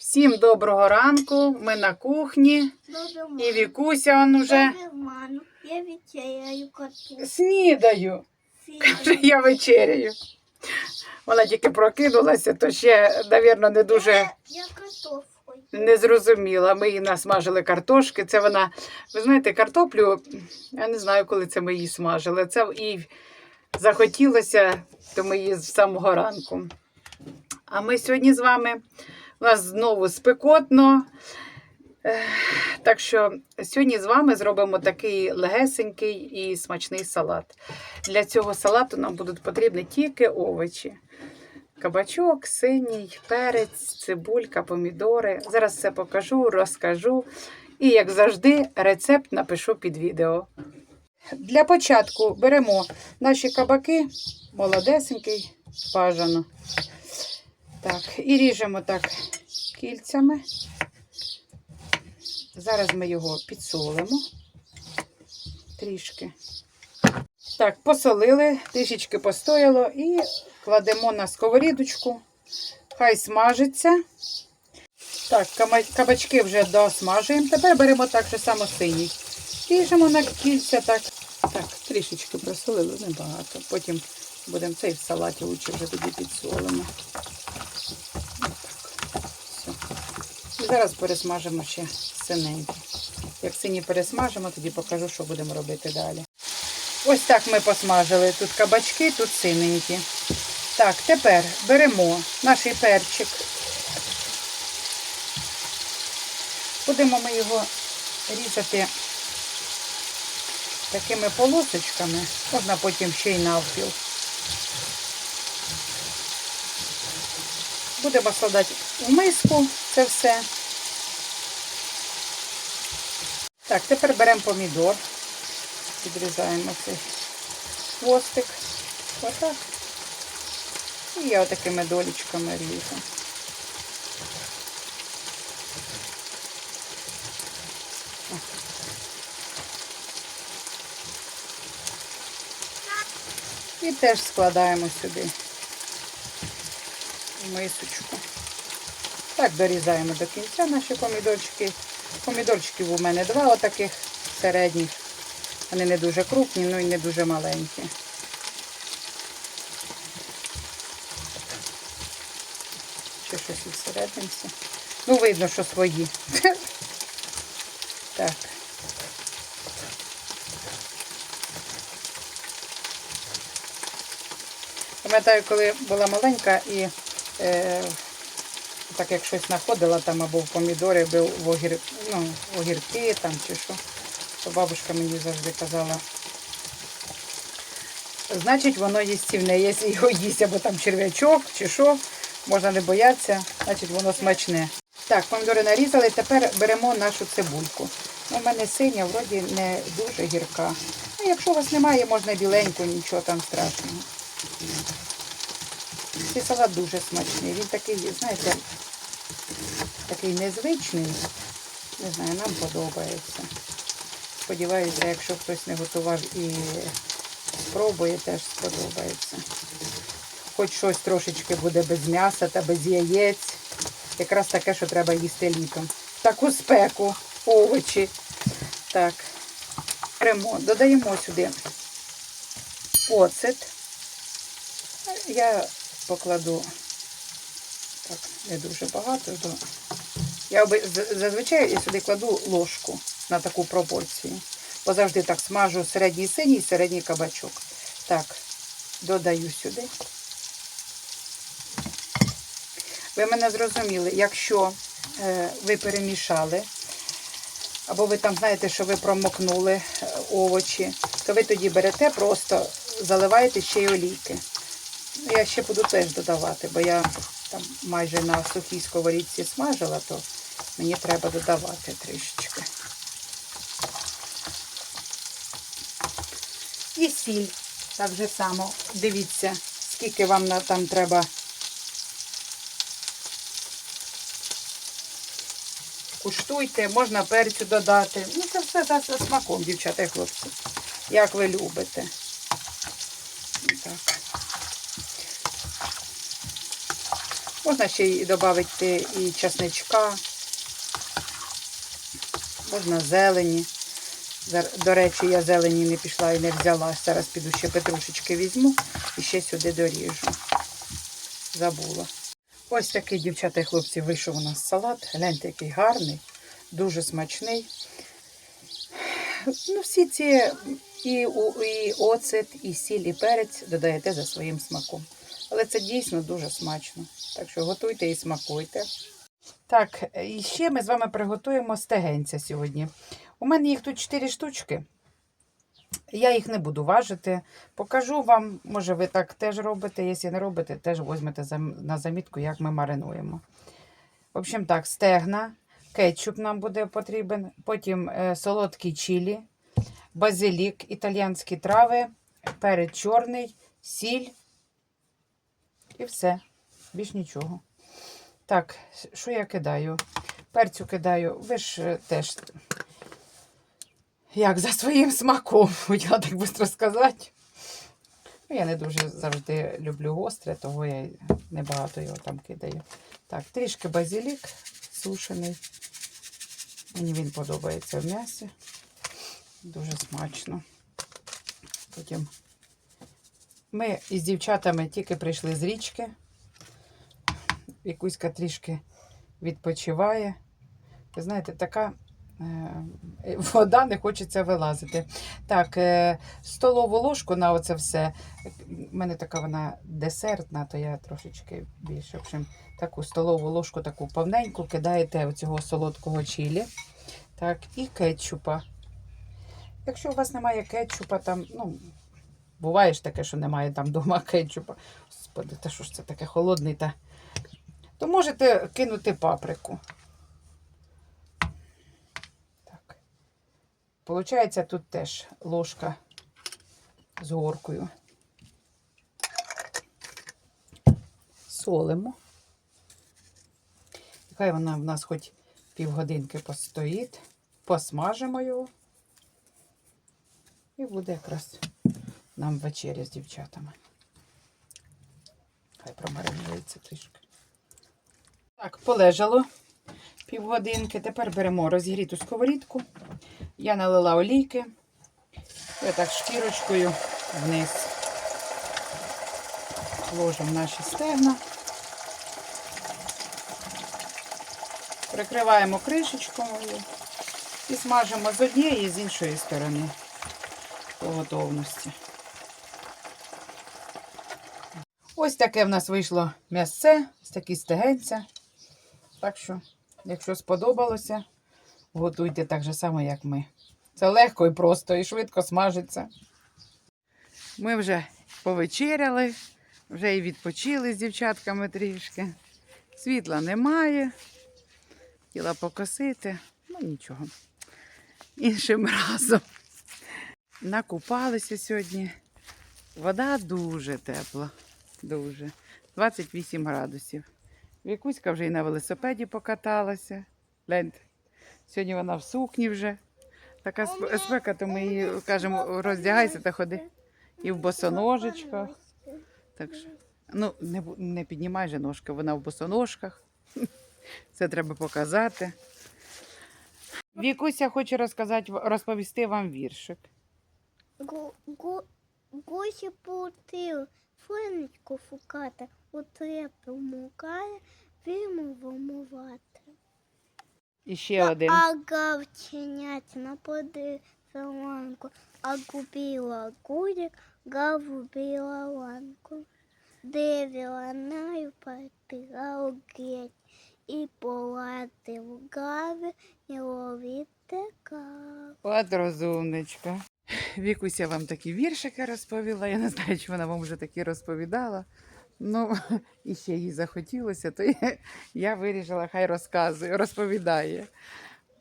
Всім доброго ранку. Ми на кухні. І Вікуся он уже Я вечеряю коту. снідаю. Каже, я вечеряю. Вона тільки прокинулася, то ще, мабуть, не дуже не зрозуміла. Ми їй насмажили картошки. Це вона, ви знаєте, картоплю, я не знаю, коли це ми її смажили. Це їй захотілося, то ми її з самого ранку. А ми сьогодні з вами, у нас знову спекотно. Так що сьогодні з вами зробимо такий легесенький і смачний салат. Для цього салату нам будуть потрібні тільки овочі. Кабачок, синій, перець, цибулька, помідори. Зараз все покажу, розкажу. І, як завжди, рецепт напишу під відео. Для початку беремо наші кабаки, молодесенький, бажано. Так, і ріжемо так кільцями. Зараз ми його підсолимо трішки. Так, посолили, трішечки постояло і кладемо на сковорідочку. Хай смажиться. Так, кабачки вже досмажуємо. Тепер беремо так же само синій. Ріжемо на кільця так. Так, трішечки просолили, небагато. Потім будемо цей в салаті лучше вже тоді підсолимо. Отак. Все. І зараз пересмажимо ще синенький. Як сині пересмажимо, тоді покажу, що будемо робити далі. Ось так ми посмажили. Тут кабачки, тут синенькі. Так, тепер беремо наш перчик. Будемо ми його різати такими полосочками. Можна потім ще й навпіл. Будемо складати у миску це все. Так, тепер беремо помідор. Підрізаємо цей хвостик. Отак. І я отакими долічками ріжу. І теж складаємо сюди мисочку. Так, дорізаємо до кінця наші помідорчики. Помідорчиків у мене два отаких середніх. Вони не дуже крупні, ну і не дуже маленькі. Ще щось відсередимося. Ну, видно, що свої. Так. Пам'ятаю, коли була маленька і е, так як щось знаходила там або в помідорі, або в, огір, ну, огірки там чи що, то бабушка мені завжди казала, значить воно їстівне, якщо його їсть, або там черв'ячок чи що, можна не боятися, значить воно смачне. Так, помідори нарізали, тепер беремо нашу цибульку. Ну, У мене синя, вроді не дуже гірка. Ну, якщо у вас немає, можна біленьку, нічого там страшного. Цей салат дуже смачний. Він такий, знаєте, такий незвичний. Не знаю, нам подобається. Сподіваюся, якщо хтось не готував і спробує, теж сподобається. Хоч щось трошечки буде без м'яса та без яєць. Якраз таке, що треба їсти літом. Таку спеку, овочі. Так, беремо, додаємо сюди оцет. Я покладу так, не дуже багато. То я зазвичай сюди кладу ложку на таку пропорцію. Бо завжди так смажу середній синій і середній кабачок. Так, додаю сюди. Ви мене зрозуміли, якщо е, ви перемішали, або ви там знаєте, що ви промокнули е, овочі, то ви тоді берете, просто заливаєте ще й олійки. Я ще буду теж додавати, бо я там майже на сухій сковорідці смажила, то мені треба додавати трішечки. І сіль. Так же само. Дивіться, скільки вам там треба. Куштуйте, можна перцю додати. Ну, це все за, за смаком, дівчата і хлопці. Як ви любите. Так. Можна ще й додати і часничка, можна зелені. До речі, я зелені не пішла і не взяла. Зараз піду ще петрушечки візьму і ще сюди доріжу. Забула. Ось такий, дівчата і хлопці, вийшов у нас салат. Гляньте, який гарний, дуже смачний. Ну, всі ці і, і оцет, і сіль, і перець додаєте за своїм смаком. Але це дійсно дуже смачно. Так що готуйте і смакуйте. Так, і ще ми з вами приготуємо стегенця сьогодні. У мене їх тут 4 штучки. Я їх не буду важити. Покажу вам, може, ви так теж робите. Якщо не робите, теж візьмете на замітку, як ми маринуємо. В общем, так, стегна, кетчуп нам буде потрібен, потім е, солодкі чилі, базилік, італіянські трави, перець чорний, сіль і все. Більш нічого. Так, що я кидаю? Перцю кидаю, ви ж е, теж як за своїм смаком, хотіла так швидко сказати. Ну, Я не дуже завжди люблю гостре, того я небагато його там кидаю. Так, трішки базилік сушений. Мені він подобається в м'ясі. Дуже смачно. Потім ми із дівчатами тільки прийшли з річки. Вікуська трішки відпочиває. Ви знаєте, така е, вода не хочеться вилазити. Так, е, столову ложку на оце все. У мене така вона десертна, то я трошечки більше. В общем, таку столову ложку, таку повненьку, кидаєте оцього солодкого чилі. Так, і кетчупа. Якщо у вас немає кетчупа, там, ну, буває ж таке, що немає там вдома кетчупа. Господи, та що ж це таке холодний та. То можете кинути паприку. Так. Получається, тут теж ложка з горкою. Солимо. Хай вона в нас хоч півгодинки постоїть. Посмажимо його. І буде якраз нам вечеря з дівчатами. Хай промаринується трішки. Так, полежало півгодинки. Тепер беремо розігріту сковорідку. Я налила олійки. І так шкірочкою вниз ложимо наші стегна. Прикриваємо кришечкою і смажимо з однієї і з іншої сторони по готовності. Ось таке в нас вийшло м'ясце, ось такі стегенця. Так що, якщо сподобалося, готуйте так же само, як ми. Це легко і просто, і швидко смажиться. Ми вже повечеряли, вже і відпочили з дівчатками трішки. Світла немає. Хотіла покосити, ну нічого. Іншим разом. Накупалися сьогодні. Вода дуже тепла. Дуже. 28 градусів. Вікуська вже і на велосипеді покаталася. Гляньте, сьогодні вона в сукні вже. Така спека, то ми їй кажемо, роздягайся та ходи. І в босоножечках. Так що, ну, не, не піднімай же ножки, вона в босоножках. Це треба показати. Вікуся хоче розказати, розповісти вам віршик. Гу, гу, гусі путили, флинечку фукати, у теплому кає, вимовимо. І ще один. А гавченять на поди а губила гудик, гавубила ланку. Девіла наю партила геть, і полати в гаві, і ловити кав. От розумничка. Вікуся вам такі віршики розповіла. Я не знаю, чи вона вам вже такі розповідала. Ну, і ще їй захотілося, то я, я вирішила, хай розказує, розповідає.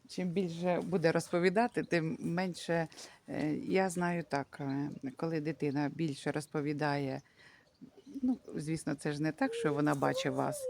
Чим більше буде розповідати, тим менше е, я знаю так, е, коли дитина більше розповідає, ну, звісно, це ж не так, що вона бачить вас,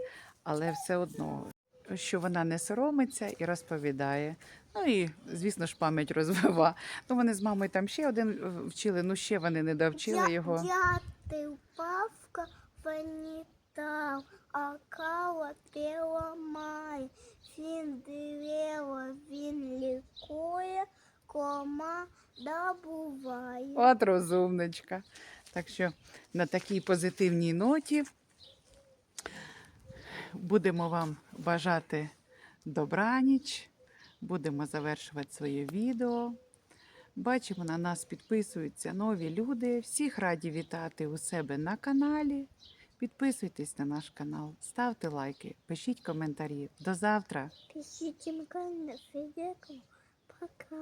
але все одно, що вона не соромиться і розповідає. Ну і, звісно ж, пам'ять розвива. Ну, вони з мамою там ще один е, вчили, ну ще вони не довчили його. Я ти павка, вані став, а кава пила май. Він дерева, він лікує, кома добуває. От розумничка. Так що на такій позитивній ноті будемо вам бажати добраніч, будемо завершувати своє відео. Бачимо, на нас підписуються нові люди. Всіх раді вітати у себе на каналі. Підписуйтесь на наш канал, ставте лайки, пишіть коментарі. До завтра! Пишіть коментарі. Пока.